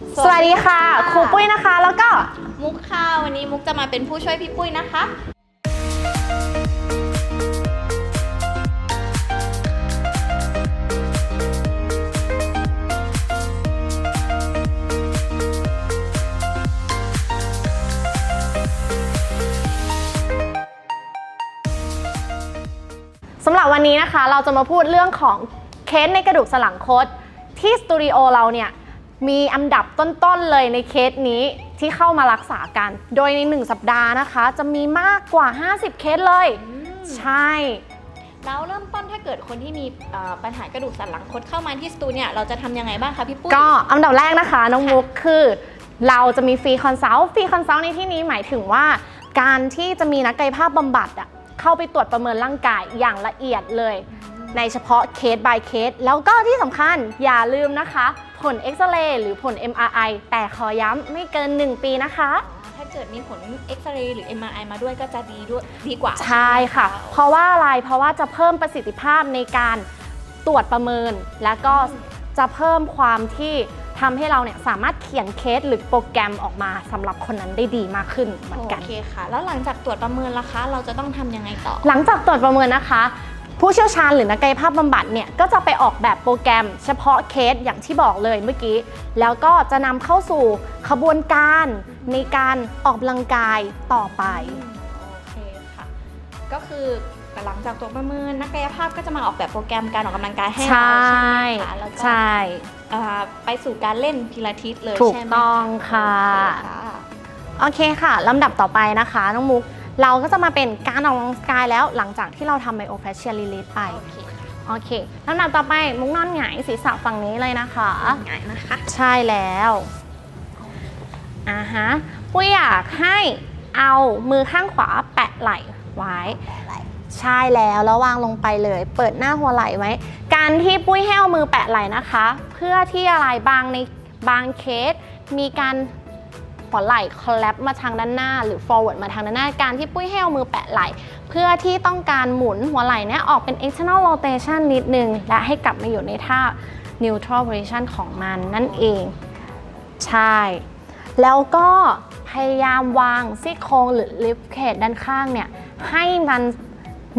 สวัสดีค่ะ ครูปุ้ยนะคะ แล้วก็มุกค่ะ วันนี้มุกจะมาเป็นผู้ช่วยพี่ปุ้ยนะคะ สำหรับวันนี้นะคะ เราจะมาพูดเรื่องของเคสในกระดูกสันหลังคดที่สตูดิโอเราเนี่ย มีอันดับต้นๆเลยในเคสนี้ที่เข้ามารักษากัน โดยใน 1 สัปดาห์นะคะ จะมีมากกว่า 50 เคสเลย ใช่ แล้วเริ่มต้นถ้าเกิดคนที่มีเอ่อปัญหากระดูกสันหลังคดเข้ามาที่สตูเนี่ยเราจะทำยังไงบ้างคะพี่ปุ้ย ก็อันดับแรกนะคะ น้องมุกคือ เราจะมีฟรีคอนซัลท์ฟรีคอนซัลท์ในที่นี้หมายถึงว่า การที่จะมีนักกายภาพบำบัดอะเข้าไปตรวจประเมินร่างกายอย่างละเอียดเลย ในเฉพาะเคส by เคส แล้วก็ที่สำคัญอย่าลืมนะคะ ผลเอ็กซเรย์หรือผล MRI แต่ขอย้ำไม่เกิน 1 ปีนะคะ ถ้าเกิดมีผลเอ็กซเรย์หรือ MRI มาด้วยก็จะดีด้วยดีกว่าใช่ค่ะ เพราะว่าอะไรเพราะว่าจะเพิ่มประสิทธิภาพในการตรวจประเมิน แล้วก็จะเพิ่มความที่ทำให้เราเนี่ยสามารถเขียนเคสหรือโปรแกรมออกมาสำหรับคนนั้นได้ดีมากขึ้นเหมือนกัน โอเคค่ะ แล้วหลังจากตรวจประเมินล่ะคะ เราจะต้องทำยังไงต่อ หลังจากตรวจประเมินนะคะ ผู้เชี่ยวชาญหรือนักกายภาพบำบัดเนี่ยก็จะไปออกแบบโปรแกรม เฉพาะเคสอย่างที่บอกเลยเมื่อกี้ แล้วก็จะนำเข้าสู่ขบวนการในการออกกำลังกายต่อไป โอเคค่ะ ก็คือหลังจากตรวจประเมินนักกายภาพก็จะมาออกแบบโปรแกรมการออกกำลังกายให้ใชเรา่ใช่ไหมคะแล้วก็ใช่อ่าไปสู่การเล่นพิลาทิสเลยถูกใช่ไหมต้องค่ะโอเคค่ะ โอเคค่ะลำดับต่อไปนะคะน้องมุก เราก็จะมาเป็นการออกกำลังกายแล้วหลังจากที่เราทำไมโอแฟชเชียลลิลิไป โอเคค่ะโอเคลำดับต่อไปมุกนอนหงายศีรษะฝั่งนี้เลยนะคะ ง่ายนะคะ ใช่แล้วอ่าฮะปุ้ยอยากให้เอามือข้างขวาแปะไหล่ไว้ ใช่แล้วแล้ววางลงไปเลย เปิดหน้าหัวไหล่ไว้ การที่ปุ้ยให้เอามือแปะไหล่นะคะ เพื่อที่อะไรบางในบางเคสมีการ หัวไหล่คอลแลปมาทางด้านหน้า หรือ forward มาทางด้านหน้า การที่ปุ้ยให้เอามือแปะไหล่ เพื่อที่ต้องการหมุนหัวไหล่เนี่ยออกเป็น external rotation นิดนึง และให้กลับมาอยู่ในท่า neutral position ของมันนั่นเอง ใช่ แล้วก็พยายามวางซี่โครงหรือลิฟเคทด้านข้างเนี่ย ให้มัน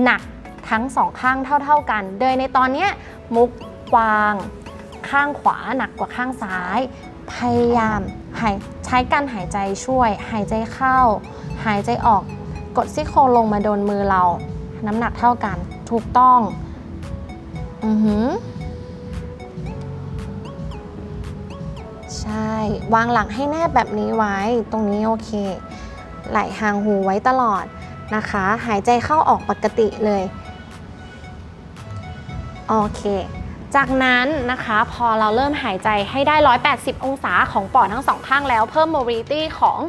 หนักทั้งสองข้างเท่า ๆกัน โดยในตอนนี้มุกวางข้างขวาหนักกว่าข้างซ้าย พยายามหายใช้การหายใจช่วย หายใจเข้า หายใจออกกดซี่โครงลงมาโดนมือเรา น้ำหนักเท่ากันถูกต้อง อือหือใช่ วางหลังให้แนบแบบนี้ไว้ตรงนี้โอเค ไหลห่างหูไว้ตลอดนะคะ หายใจเข้าออกปกติเลย โอเค จากนั้นนะคะพอเราเริ่มหายใจให้ได้ 180 องศาของปอดทั้งสองข้างแล้ว เพิ่ม mobility ของ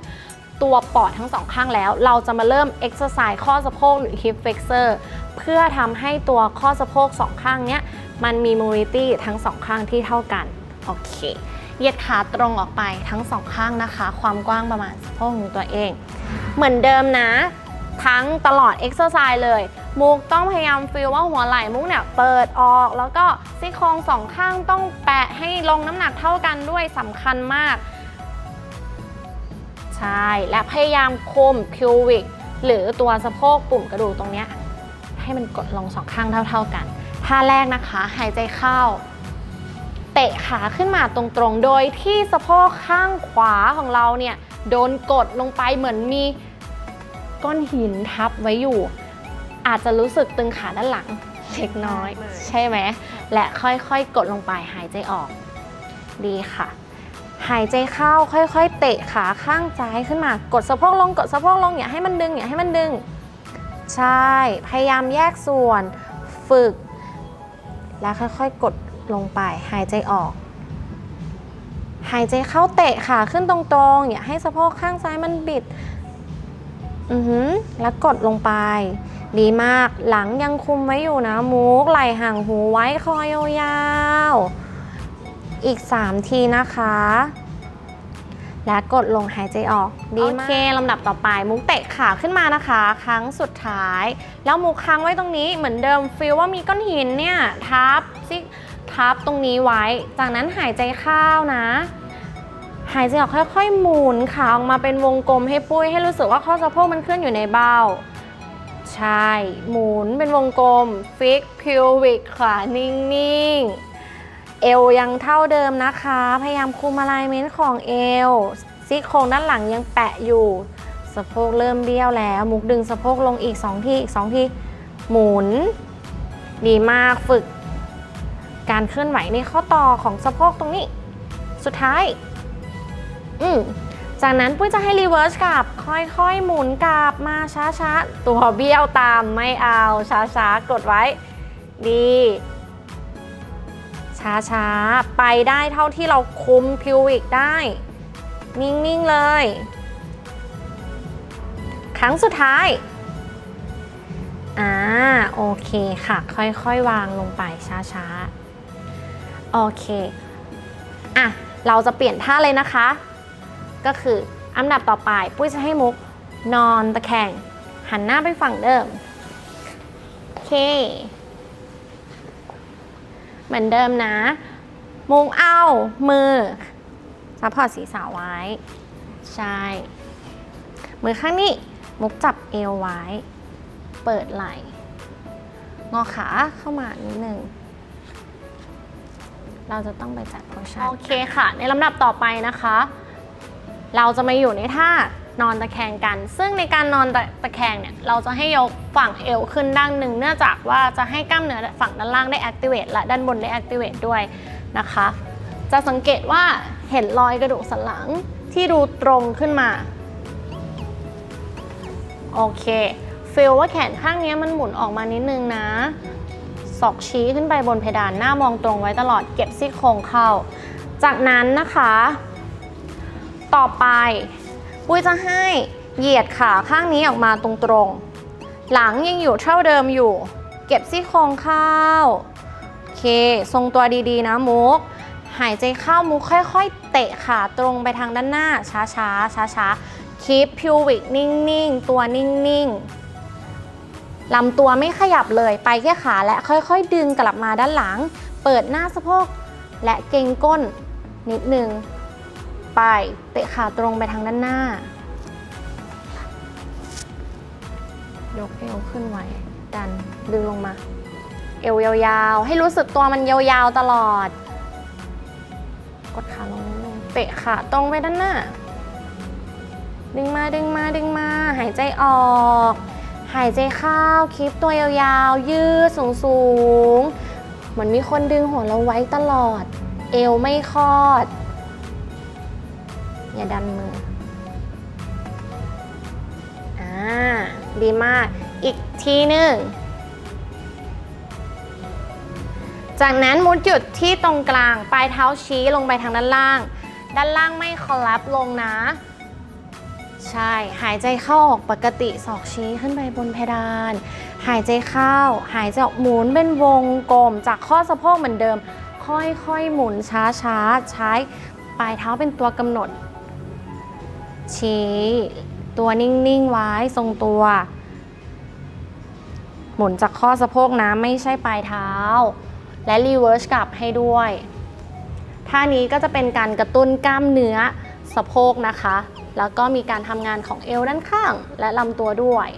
ตัวปอดทั้งสองข้างแล้ว เราจะมาเริ่ม exercise ข้อสะโพกหรือ hip flexor เพื่อทำให้ตัวข้อสะโพกสองข้างเนี้ย มันมี mobility ทั้งสองข้างที่เท่ากัน โอเค เหยียดขาตรงออกไปทั้งสองข้างนะคะ ความกว้างประมาณสะโพกของตัวเอง เหมือนเดิมนะ ทั้งตลอดเอ็กซ์ไซส์เลย มุกต้องพยายามฟีลว่าหัวไหล่มุกเนี่ยเปิดออก แล้วก็ซี่โครงสองข้างต้องแปะให้ลงน้ำหนักเท่ากันด้วยสำคัญมาก ใช่ และพยายามคมพิววิกหรือตัวสะโพกปุ่มกระดูกตรงเนี้ยให้มันกดลงสองข้างเท่า ๆกันท่าแรกนะคะหายใจเข้า เตะขาขึ้นมาตรงๆ โดยที่สะโพกข้างขวาของเราเนี่ยโดนกดลงไปเหมือนมีก้อนหินทับไว้อยู่ อาจจะรู้สึกตึงขาด้านหลังเล็กน้อยเลยใช่ไหม และค่อยๆ กดลงไปหายใจออก ดีค่ะ หายใจเข้าค่อยๆ เตะขาข้างซ้ายขึ้นมากดสะโพกลงกดสะโพกลงอย่าให้มันดึงอย่าให้มันดึง ใช่พยายามแยกส่วนฝึก แล้วค่อยๆ กดลงไป หายใจออก หายใจเข้าเตะขาขึ้นตรงๆ อย่าให้สะโพกข้างซ้ายมันบิด อือหือแล้วกดลงไป ดีมากหลังยังคุมไว้อยู่นะมุกไหล่ห่างหูไว้คอยยาวๆอีก 3 ทีนะคะ และกดลงหายใจออก ดีมากโอเคลำดับต่อไปมุกเตะขาขึ้นมานะคะ ครั้งสุดท้าย แล้วมุกค้างไว้ตรงนี้เหมือนเดิมฟีลว่ามีก้อนหินเนี่ยทับซิทับตรงนี้ไว้ จากนั้นหายใจเข้านะ หายใจออกค่อยๆหมุนขาออกมาเป็นวงกลมให้ปุ้ยให้รู้สึกว่าข้อสะโพกมันเคลื่อนอยู่ในเบ้า ใช่ หมุนเป็นวงกลม ฟิกพิววิกขานิ่ง ๆ เอวยังเท่าเดิมนะคะ พยายามคุมอะไลเมนต์ของเอวซี่โครงด้านหลังยังแปะอยู่ สะโพกเริ่มเบี้ยวแล้ว มุกดึงสะโพกลงอีก 2 ทีอีก 2 ที หมุน ดีมากฝึก การเคลื่อนไหวในข้อต่อของสะโพกตรงนี้ สุดท้าย อืม จากนั้นปุ้ยจะให้รีเวิร์สกลับ ค่อยๆ หมุนกลับมาช้าๆ ตัวเบี้ยวตามไม่เอาช้าๆ กดไว้ ดี ช้าๆ ไปได้เท่าที่เราคุมพิววิกได้ นิ่งๆ เลย ครั้งสุดท้ายอ่าโอเคค่ะ ค่อยๆ วางลงไปช้าๆ โอเค อะ เราจะเปลี่ยนท่าเลยนะคะ ก็คืออันดับต่อไปปุ้ยจะให้มุกนอนตะแคงหันหน้าไปฝั่งเดิม โอเค เหมือนเดิมนะ มุกเอา มือซัพพอร์ตศีรษะไว้ ใช่ มือข้างนี้มุกจับเอวไว้ เปิดไหล่งอขาเข้ามานิดนึงเราจะต้องไปจัดโพชั่นโอเคค่ะ ในลำดับต่อไปนะคะ เราจะมาอยู่ในท่านอนตะแคงกัน ซึ่งในการนอนตะตะแคงเนี่ยเราจะให้ยกฝั่งเอวขึ้นด้านหนึ่ง เนื่องจากว่าจะให้กล้ามเนื้อฝั่งด้านล่างได้ activate และด้านบนได้ activate ด้วยนะคะ จะสังเกตว่าเห็นรอยกระดูกสันหลังที่ดูตรงขึ้นมา โอเคฟีลว่าแขนข้างนี้มันหมุนออกมานิดนึงนะศอกชี้ขึ้นไปบนเพดานหน้ามองตรงไว้ตลอดเก็บซี่โครงเข้า จากนั้นนะคะ ต่อไป ปุ้ยจะให้เหยียดขาข้างนี้ออกมาตรงๆ หลังยังอยู่เท่าเดิมอยู่ เก็บซี่โครงเข้า โอเค ทรงตัวดีๆนะมุก หายใจเข้ามุกค่อยๆ เตะขาตรงไปทางด้านหน้า ช้าๆ ช้าๆ คีปพิววิกนิ่งๆ ตัวนิ่งๆ ลำตัวไม่ขยับเลย ไปแค่ขาและค่อยๆ ดึงกลับมาด้านหลัง เปิดหน้าสะโพกและเกรงก้นนิดนึง ไป เตะขาตรงไปทางด้านหน้า ยกเอวขึ้นไว้ ดันดึงลงมา เอวยาวๆ ให้รู้สึกตัวมันยาวๆตลอด กดขาลงเตะขาตรงไปด้านหน้า ดึงมาดึงมาดึงมา หายใจออก หายใจเข้าคลิปตัวยาวๆ ยืดสูงๆเหมือนมีคนดึงหัวเราไว้ตลอด เอวไม่คลอด อย่าดันมือ อ่า ดีมาก อีกทีหนึ่ง จากนั้นมุดหยุดที่ตรงกลาง ปลายเท้าชี้ลงไปทางด้านล่าง ด้านล่างไม่คอลลับลงนะ ใช่ หายใจเข้าออกปกติศอกชี้ขึ้นไปบนเพดาน หายใจเข้า หายใจออกหมุนเป็นวงกลม จากข้อสะโพกเหมือนเดิม ค่อยๆหมุนช้าๆ ใช้ปลายเท้าเป็นตัวกำหนด ชี้ ตัวนิ่ง ๆ ไว้ทรงตัว หมุนจากข้อสะโพกนะไม่ใช่ปลายเท้า และรีเวิร์สกลับให้ด้วยท่านี้ก็จะเป็นการกระตุ้นกล้ามเนื้อสะโพกนะคะ แล้วก็มีการทำงานของเอวด้านข้าง และลำตัวด้วย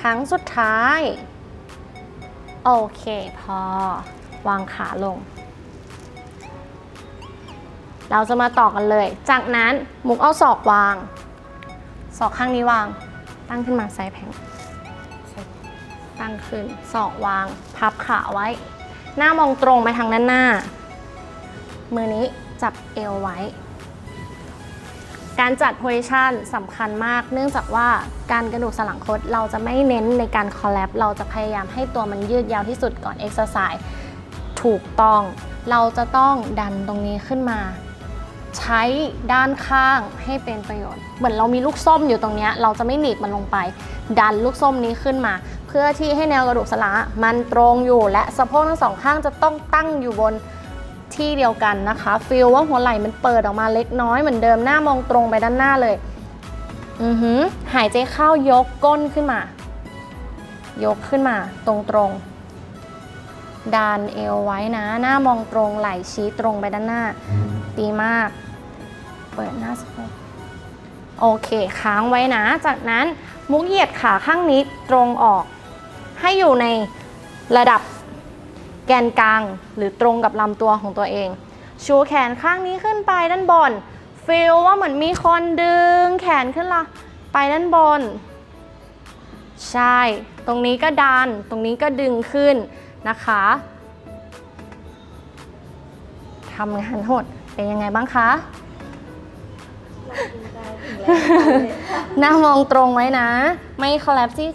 ครั้งสุดท้าย โอเคพอ วางขาลง เราจะมาต่อกันเลย จากนั้นมุกเอาศอกวาง ศอกข้างนี้วาง ตั้งขึ้นมาไซส์แผงตั้งขึ้น ศอกวาง พับขาไว้ หน้ามองตรงไปทางด้านหน้า มือนี้จับเอวไว้ การจัดโพซิชันสำคัญมาก เนื่องจากว่าการกระดูกสันหลังคดเราจะไม่เน้นในการคอลแลบเราจะพยายามให้ตัวมันยืดยาวที่สุดก่อนเอ็กซ์ไซส์ถูกต้อง เราจะต้องดันตรงนี้ขึ้นมา ใช้ด้านข้างให้เป็นประโยชน์ เหมือนเรามีลูกส้มอยู่ตรงนี้ เราจะไม่หนีบมันลงไป ดันลูกส้มนี้ขึ้นมา เพื่อที่ให้แนวกระดูกสันหลังอะมันตรงอยู่และสะโพกทั้งสองข้างจะต้องตั้งอยู่บนที่เดียวกันนะคะฟีลว่าหัวไหล่มันเปิดออกมาเล็กน้อยเหมือนเดิมหน้ามองตรงไปด้านหน้าเลยอือหือหายใจเข้ายกก้นขึ้นมา ยกขึ้นมาตรงๆ ดันเอวไว้นะ หน้ามองตรงไหล่ชี้ตรงไปด้านหน้า ดีมาก เปิดหน้าสะโพกโอเค ค้างไว้นะ จากนั้นมุกเหยียดขาข้างนี้ตรงออก ให้อยู่ในระดับแกนกลาง หรือตรงกับลำตัวของตัวเอง ชูแขนข้างนี้ขึ้นไปด้านบนฟีลว่าเหมือนมีคนดึงแขนขึ้นละไปด้านบน ใช่ ตรงนี้ก็ดัน ตรงนี้ก็ดึงขึ้น นะคะทำงานโหดเป็นยังไงบ้างคะหน้ามองตรงไว้นะ ไม่คลลปที่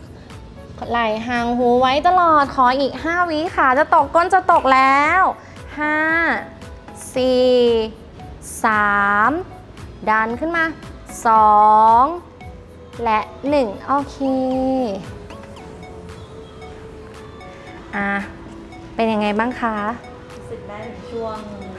ไหล่ห่างหูไว้ตลอดขออีก 5 วิค่ะ จะตกก้นจะตกแล้ว 5 4 3 ดันขึ้นมา 2 และ 1 โอเค อะเป็นยังไงบ้างคะ รู้สึกได้ถึงช่วง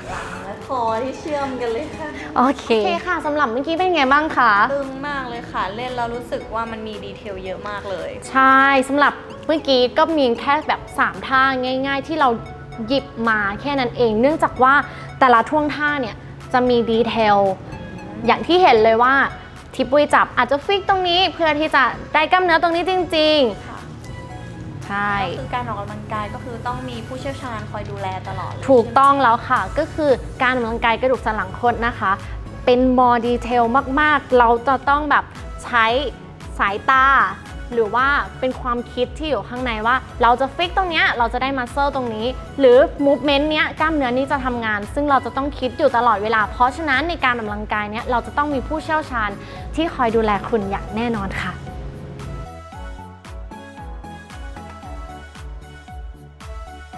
หลังและคอที่เชื่อมกันเลยค่ะ โอเค โอเคค่ะสำหรับเมื่อกี้เป็นไงบ้างคะ ตึงมากเลยค่ะ เล่นแล้วรู้สึกว่ามันมีดีเทลเยอะมากเลย ใช่สำหรับเมื่อกี้ก็มีแค่แบบ3ท่าง่าย ๆ ที่เราหยิบมาแค่นั้นเอง เนื่องจากว่าแต่ละท่วงท่าเนี่ยจะมีดีเทลอย่างที่เห็นเลยว่าทิปปุ้ยจับอาจจะฟิกตรงนี้เพื่อที่จะได้กล้ามเนื้อตรงนี้จริงค่ะๆ ใช่ ก็คือการออกกำลังกายก็คือต้องมีผู้เชี่ยวชาญคอยดูแลตลอดเลยถูกใช่ไหมต้องแล้วค่ะ ก็คือการออกกำลังกายกระดูกสันหลังคดนะคะ เป็นมอดีเทลมากๆ เราจะต้องแบบใช้สายตา หรือว่าเป็นความคิดที่อยู่ข้างในว่า เราจะฟิกตรงเนี้ยเราจะได้มัสเซลตรงนี้ หรือมูฟเมนต์เนี้ยกล้ามเนื้อนี้จะทำงาน ซึ่งเราจะต้องคิดอยู่ตลอดเวลา เพราะฉะนั้นในการออกกำลังกายเนี้ยเราจะต้องมีผู้เชี่ยวชาญที่คอยดูแลคุณอย่างแน่นอนค่ะ